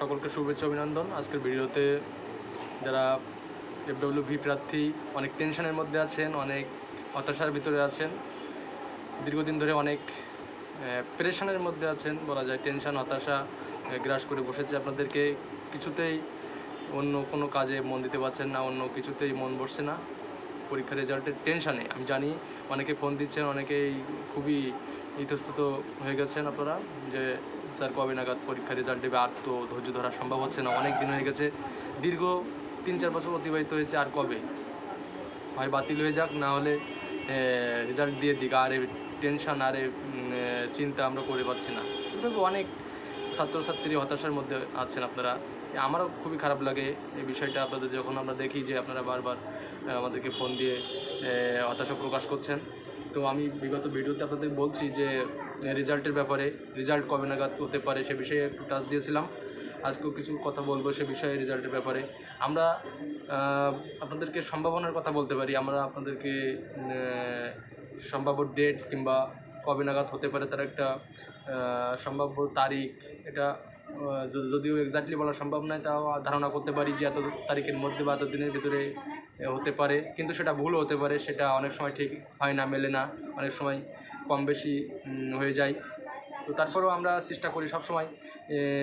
সকলকে শুভেচ্ছা, অভিনন্দন। আজকের ভিডিওতে যারা এফডব্লিউ ভি প্রার্থী অনেক টেনশনের মধ্যে আছেন, অনেক হতাশার ভিতরে আছেন, দীর্ঘদিন ধরে অনেক প্রেশানের মধ্যে আছেন, বলা যায় টেনশন, হতাশা গ্রাস করে বসেছে আপনাদেরকে। কিছুতেই অন্য কোনো কাজে মন দিতে পারছেন না, অন্য কিছুতেই মন বসছে না। পরীক্ষার রেজাল্টের টেনশানে। আমি জানি অনেকে ফোন দিচ্ছেন, অনেকেই খুবই ইতস্তত হয়ে গেছেন আপনারা, যে স্যার কবে নাগাদ পরীক্ষার রেজাল্ট দেবে, আর তো ধৈর্য ধরা সম্ভব হচ্ছে না, অনেক দিন হয়ে গেছে। দীর্ঘ তিন চার বছর অতিবাহিত হয়েছে, আর কবে? হয় বাতিল হয়ে যাক, না হলে রেজাল্ট দিয়ে দিক, আর টেনশন আর চিন্তা আমরা করে পাচ্ছি না। এভাবে অনেক ছাত্রছাত্রী হতাশার মধ্যে আছেন আপনারা। আমারও খুবই খারাপ লাগে এই বিষয়টা। আপনাদের যখন আমরা দেখি যে আপনারা বারবার আমাদেরকে ফোন দিয়ে হতাশা প্রকাশ করছেন তো আমি বিগত ভিডিওতে আপনাদের বলছি যে রেজাল্টের ব্যাপারে, রেজাল্ট কবে নাগাদ হতে পারে সে বিষয়ে একটু টাচ দিয়েছিলাম। আজকেও কিছু কথা বলব সে বিষয়ে রেজাল্টের ব্যাপারে। আমরা আপনাদেরকে সম্ভাবনার কথা বলতে পারি। আমরা আপনাদেরকে সম্ভাব্য ডেট কিংবা কবে নাগাদ হতে পারে তার একটা সম্ভাব্য তারিখ। এটা যদিও এক্স্যাক্টলি বলা সম্ভব নয়, তাও ধারণা করতে পারি যে এত তারিখের মধ্যে বা এত দিনের ভিতরে হতে পারে, কিন্তু সেটা ভুলও হতে পারে, সেটা অনেক সময় ঠিক হয় না, মেলে না, অনেক সময় কম বেশি হয়ে যায়। তো তারপরেও আমরা চেষ্টা করি সবসময়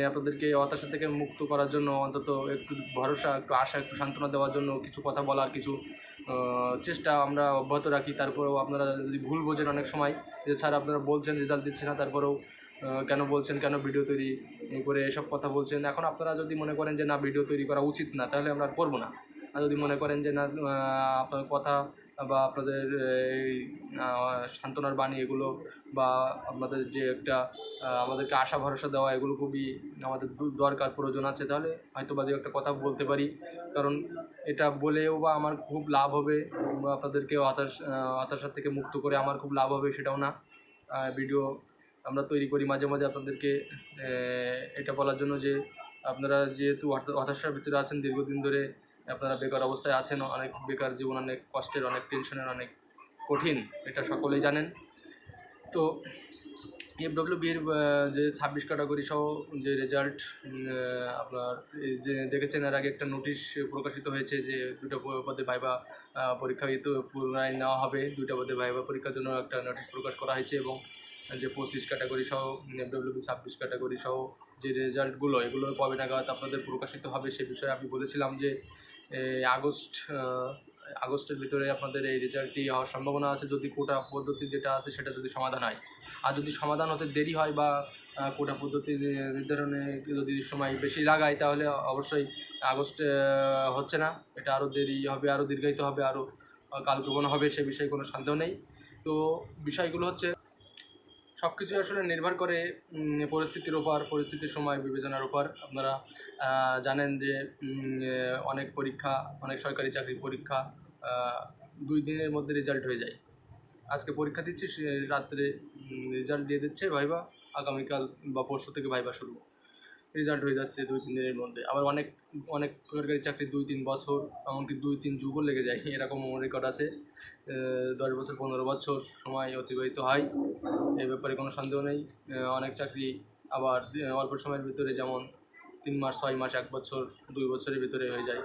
আপনাদেরকে হতাশা থেকে মুক্ত করার জন্য, অন্তত একটু ভরসা, একটু আশা, একটু সান্ত্বনা দেওয়ার জন্য কিছু কথা বলার, কিছু চেষ্টা আমরা অব্যাহত রাখি। তারপরেও আপনারা যদি ভুল বোঝেন অনেক সময়, যে স্যার আপনারা বলছেন রেজাল্ট দিচ্ছে না, তারপরেও কেন বলছেন, কেন ভিডিও তৈরি করে এসব কথা বলছেন। এখন আপনারা যদি মনে করেন যে, না ভিডিও তৈরি করা উচিত না, তাহলে আমরা করব না। আর যদি মনে করেন যে না আপনার কথা বা আপনাদের এই সান্ত্বনার বাণী এগুলো বা আপনাদের যে একটা আমাদেরকে আশা ভরসা দেওয়া এগুলো খুবই আমাদের দরকার প্রয়োজন আছে তাহলে হয়তো বা একটা কথা বলতে পারি। কারণ এটা বলেও বা আমার খুব লাভ হবে আপনাদেরকে হতাশ আহ, হতাশা থেকে মুক্ত করে আমার খুব লাভ হবে সেটাও না। ভিডিও আমরা তৈরি করি মাঝে মাঝে আপনাদেরকে এটা বলার জন্য যে আপনারা যেহেতু হতা- হতাশার ভিতরে আছেন দীর্ঘদিন ধরে আপনারা বেকার অবস্থায় আছেন, অনেক বেকার জীবন, অনেক কষ্টের, অনেক টেনশনের অনেক কঠিন, এটা সকলেই জানেন। তো এফডব্লিউ বির যে ছাব্বিশ ক্যাটাগরি সহ যে রেজাল্ট আপনার যে দেখেছেন, এর আগে একটা নোটিশ প্রকাশিত হয়েছে যে দুটো পদে ভাইবা পরীক্ষা পুনরায় নেওয়া হবে। দুটো পদে ভাইবা পরীক্ষার জন্য একটা নোটিশ প্রকাশ করা হয়েছে এবং যে পঁচিশ ক্যাটাগরি সহ এফডব্লিউ ছাব্বিশ ক্যাটাগরি সহ যে রেজাল্টগুলো এগুলো কবে নাগাদ আপনাদের প্রকাশিত হবে, সে বিষয়ে আমি বলেছিলাম যে আগস্ট আগস্টের ভিতরে আপনাদের এই রেজাল্টটি হওয়ার সম্ভাবনা আছে। যদি কোটা পদ্ধতি যেটা আছে, সেটা যদি সমাধান হয়। আর যদি সমাধান হতে দেরি হয় বা কোটা পদ্ধতি নির্ধারণে যদি সময় বেশি লাগায়, তাহলে অবশ্যই আগস্টে হচ্ছে না। এটা আরও দেরি হবে আরও দীর্ঘায়িত হবে আরও কালক্ষেপণ হবে, সে বিষয়ে কোনো সন্দেহ নেই। তো বিষয়গুলো হচ্ছে সব কিছুই আসলে নির্ভর করে পরিস্থিতির ওপর পরিস্থিতির সময়, বিবেচনার উপর। আপনারা জানেন যে অনেক পরীক্ষা, অনেক সরকারি চাকরির পরীক্ষা দুই দিনের মধ্যে রেজাল্ট হয়ে যায়। আজকে পরীক্ষা দিচ্ছি রাত্রে রেজাল্ট দিয়ে দিচ্ছে ভাইবা, আগামীকাল বা পরশু থেকে ভাইবা শুরু। রেজাল্ট হয়ে যাচ্ছে দুই, তিন দিনের মধ্যে। আবার অনেক অনেক সরকারি চাকরি দুই, তিন বছর, এমনকি দুই, তিন যুগও লেগে যায়। এরকম রেকর্ড আছে। দশ বছর, পনেরো বছর সময় অতিবাহিত হয়। এই ব্যাপারে কোনো সন্দেহ নেই। অনেক চাকরি আবার অল্প সময়ের ভিতরে যেমন তিন মাস, ছয় মাস, এক বছর, দুই বছরের ভিতরে হয়ে যায়।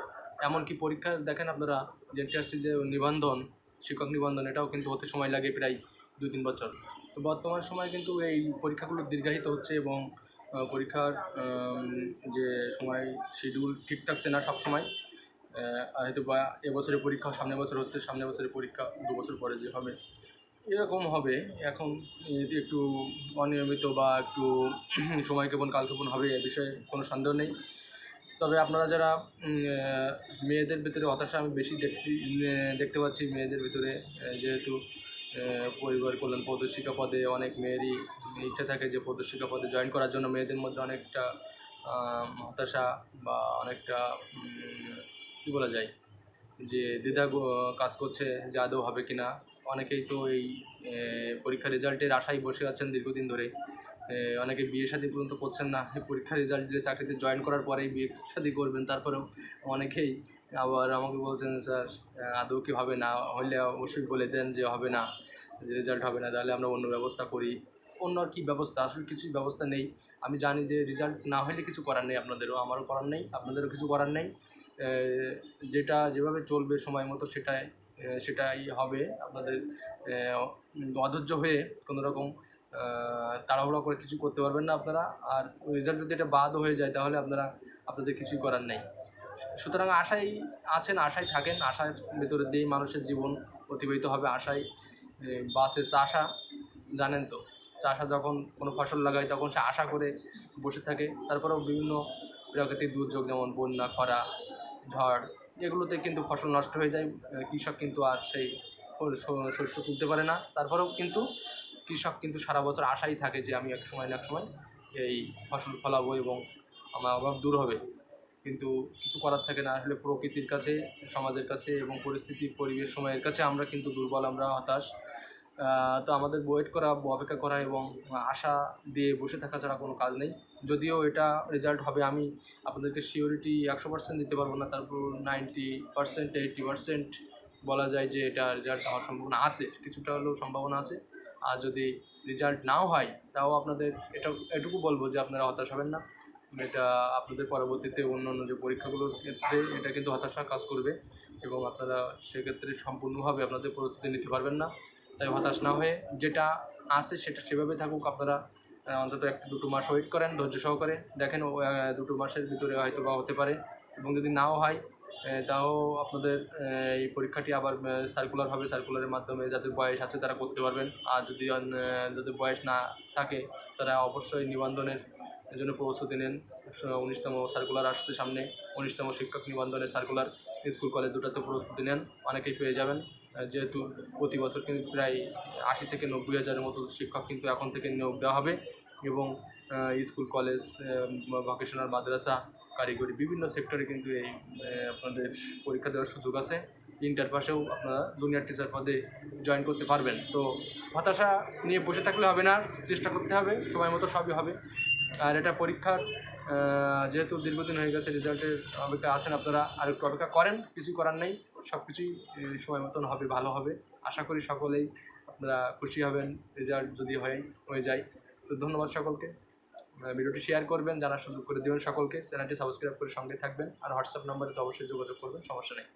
এমনকি পরীক্ষা দেখেন আপনারা, যে টিআরসি যে নিবন্ধন, শিক্ষক নিবন্ধন, এটাও কিন্তু হতে সময় লাগে প্রায় দুই, তিন বছর। তো বর্তমান সময় কিন্তু এই পরীক্ষাগুলো দীর্ঘায়িত হচ্ছে এবং পরীক্ষার যে সময় শিডিউল ঠিক থাকছে না সব সময় হয়তো বা এবছরের পরীক্ষা সামনে বছর হচ্ছে সামনে বছরের পরীক্ষা দু বছর পরে যে হবে, এরকম হবে। এখন একটু অনিয়মিত বা একটু সময় কেবল কালক্ষেপণ হবে, এ বিষয়ে কোনো সন্দেহ নেই। তবে আপনারা যারা মেয়েদের ভিতরে হতাশা আমি বেশি দেখছি দেখতে পাচ্ছি মেয়েদের ভিতরে যেহেতু পরিবার কল্যাণ প্রদর্শিকা পদে অনেক মেয়েরই ইচ্ছা থাকে যে প্রদর্শিকা পদে জয়েন করার জন্য। মেয়েদের মধ্যে অনেকটা হতাশা বা অনেকটা কী বলা যায়? যে দ্বিধা কাজ করছে যে আদৌ হবে কি না অনেকেই তো এই পরীক্ষা পরীক্ষার রেজাল্টের আশায় বসে আছেন দীর্ঘদিন ধরে। অনেকে বিয়ে শাদী পর্যন্ত করছেন না। পরীক্ষার রেজাল্ট দিলে চাকরিতে জয়েন করার পরেই বিয়ে শাদী করবেন, তারপরেও অনেকেই আবার আমাকে বলছেন, স্যার আদৌ কি হবে না? হলে অবশ্যই বলে দেন যে হবে না রেজাল্ট হবে না, তাহলে আমরা অন্য ব্যবস্থা করি। অন্য আর কি ব্যবস্থা? আসলে কিছুই ব্যবস্থা নেই। আমি জানি যে রেজাল্ট না হলে কিছু করার নেই আপনাদেরও, আমারও করার নেই, আপনাদেরও কিছু করার নেই। যেটা যেভাবে চলবে সময় মতো সেটাই সেটাই হবে। আপনাদের অধৈর্য হয়ে কোনো রকম তাড়াহুড়ো করে কিছু করতে পারবেন না আপনারা। আর রেজাল্ট যদি এটা বাদও হয়ে যায়, তাহলে আপনারা আপনাদের কিছুই করার নেই। সুতরাং আশায় আছেন আশায় থাকেন। আশার ভেতরে দিয়েই মানুষের জীবন অতিবাহিত হবে। আশায় বাসে চাষা, জানেন তো, চাষা যখন কোনো ফসল লাগায়, তখন সে আশা করে বসে থাকে। তারপরেও বিভিন্ন প্রাকৃতিক দুর্যোগ, যেমন বন্যা, খরা, ঝড়, এগুলোতে কিন্তু ফসল নষ্ট হয়ে যায়। কৃষক কিন্তু আর সেই শস্য তুলতে পারে না। তারপরেও কিন্তু কৃষক কিন্তু সারা বছর আশাই থাকে যে আমি এক সময় না এক সময় এই ফসল ফলাবো এবং আমার অভাব দূর হবে। কিন্তু কিছু করার থাকে না, আসলে প্রকৃতির কাছে, সমাজের কাছে এবং পরিস্থিতি, পরিবেশ, সময়ের কাছে আমরা কিন্তু দুর্বল, আমরা হতাশ। তো আমাদের ওয়েট করা, অপেক্ষা করা এবং আশা দিয়ে বসে থাকা ছাড়া কোনো কাজ নেই। যদিও এটা রেজাল্ট হবে, আমি আপনাদেরকে সিওরিটি একশো পার্সেন্ট দিতে পারব না, তারপর নাইনটি পার্সেন্ট এইটটি পার্সেন্ট বলা যায় যে এটা রেজাল্ট হওয়ার সম্ভাবনা আছে, কিছুটা হলেও সম্ভাবনা আছে। আর যদি রেজাল্ট নাও হয়, তাও আপনাদের এটা এটুকু বলব যে আপনারা হতাশ হবেন না। এটা আপনাদের পরবর্তীতে অন্য অন্য যে পরীক্ষাগুলোর ক্ষেত্রে এটা কিন্তু হতাশা কাজ করবে এবং আপনারা সেক্ষেত্রে সম্পূর্ণভাবে আপনাদের প্রস্তুতি নিতে পারবেন না। তাই হতাশ না হয়ে যেটা আছে সেটা সেভাবে থাকুক আপনারা অন্তত একটা দুটো মাস ওয়েট করেন ধৈর্য সহকারে। দেখেন দুটো মাসের ভিতরে হয়তো বা হতে পারে এবং যদি নাও হয় তাও আপনাদের এই পরীক্ষাটি আবার সার্কুলার হবে সার্কুলারের মাধ্যমে যাদের বয়স আছে তারা করতে পারবেন। আর যদি যাদের বয়স না থাকে, তারা অবশ্যই নিবন্ধনের জন্য প্রস্তুতি নেন। উনিশতম সার্কুলার আসছে সামনে, উনিশতম শিক্ষক নিবন্ধনের সার্কুলার স্কুল কলেজ দুটাতে প্রস্তুতি নেন, অনেকেই পেয়ে যাবেন। যেহেতু প্রতি বছর কিন্তু প্রায় আশি থেকে নব্বই হাজারের মতো শিক্ষক কিন্তু এখন থেকে নিয়োগ দেওয়া হবে। এবং স্কুল কলেজ ভকেশনাল মাদ্রাসা কারিগরি, বিভিন্ন সেক্টরে কিন্তু এই আপনাদের পরীক্ষা দেওয়ার সুযোগ আছে। ইন্টার পাশেও আপনারা জুনিয়র টিচার পদে জয়েন করতে পারবেন। তো হতাশা নিয়ে বসে থাকলে হবে না, চেষ্টা করতে হবে, সময় মতো সবই হবে। আর এটা পরীক্ষার যেহেতু দীর্ঘদিন হয়ে গেছে রেজাল্টের অপেক্ষা আছেন আপনারা আর একটু অপেক্ষা করেন কিছুই করার নেই সব কিছুই সময় মতন হবে, ভালো হবে। আশা করি সকলেই আপনারা খুশি হবেন রেজাল্ট যদি হয়, হয়ে যায়। তো ধন্যবাদ সকলকে। ভিডিওটি শেয়ার করবেন, জানার সুযোগ করে দেবেন সকলকে। চ্যানেলটি সাবস্ক্রাইব করে সঙ্গে থাকবেন। আর হোয়াটসঅ্যাপ নম্বরে তো অবশ্যই যোগাযোগ করবেন, সমস্যা নেই।